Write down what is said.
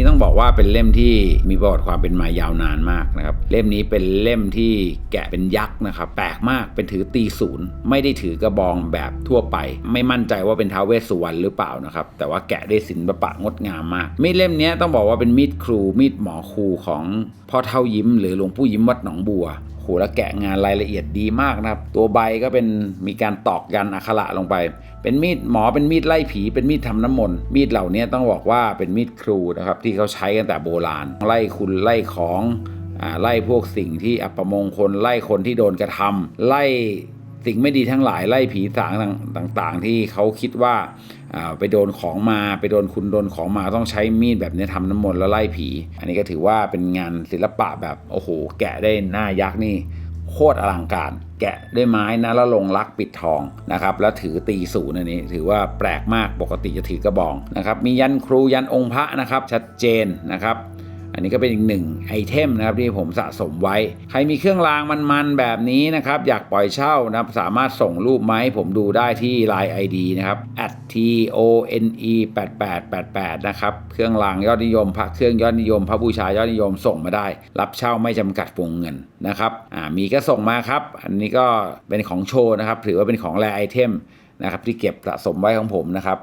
นี้ต้องบอกว่าเป็นเล่มที่มีประวัติความเป็นมายาวนานมากนะครับ เล่มนี้เป็นเล่มที่แกะเป็นยักษ์นะครับ แปลกมากเป็นถือตีศูนย์ไม่ได้ถือกระบองแบบทั่วไป ไม่มั่นใจว่าเป็นท้าวเวสสุวรรณหรือเปล่านะครับ แต่ว่าแกะได้ศิลปะงดงามมาก มีดเล่มนี้ต้องบอกว่าเป็นมีดครูมีดหมอครูของพ่อเท่ายิ้ม หรือหลวงปู่ยิ้มวัดหนองบัว หแล้วแกะงานรายละเอียดดีมากนะครับ ตัวใบก็เป็นมีการตอกยันอักขระลงไป เป็นมีดหมอเป็นมีดไล่ผีเป็นมีดทำน้ำมนต์มีดเหล่านี้ต้องบอกว่าเป็นมีดครูนะครับที่เขาใช้กันแต่โบราณ ไล่คุณไล่ของอไล่พวกสิ่งที่อัปมงคลไล่คนที่โดนกระทำไล่สิ่งไม่ดีทั้งหลายไล่ผีสางต่างๆ ที่เขาคิดว่า ไปโดนของมาไปโดนคุณโดนของมาต้องใช้มีดแบบนี้ทำน้ำมนต์แล้วไล่ผี อันนี้ก็ถือว่าเป็นงานศิลปะแบบโอ้โหแกะได้หน้ายักษ์นี่โคตรอลังการ แกะด้วยไม้นะแล้วลงรักปิดทองนะครับ แล้วถือตีศูนย์อันนี้ ถือว่าแปลกมากปกติจะถือกระบองนะครับ มียันครูยันองค์พระนะครับ ชัดเจนนะครับ อันนี้ก็เป็นอีกหนึ่งไอเทมนะครับที่ผมสะสมไว้ ใครมีเครื่องรางมันๆแบบนี้นะครับ อยากปล่อยเช่านะครับสามารถส่งรูปมาให้ผมดูได้ที่ Line ID นะครับ t o n e 8 8 8 8นะครับเครื่องรางยอดนิยมพระเครื่องยอดนิยม พระบูชายอดนิยมส่งมาได้ รับเช่าไม่จำกัดวงเงินนะครับอ่ามีก็ส่งมาครับ อันนี้ก็เป็นของโชว์นะครับ ถือว่าเป็นของแรไอเทมนะครับที่เก็บสะสมไว้ของผมนะครับ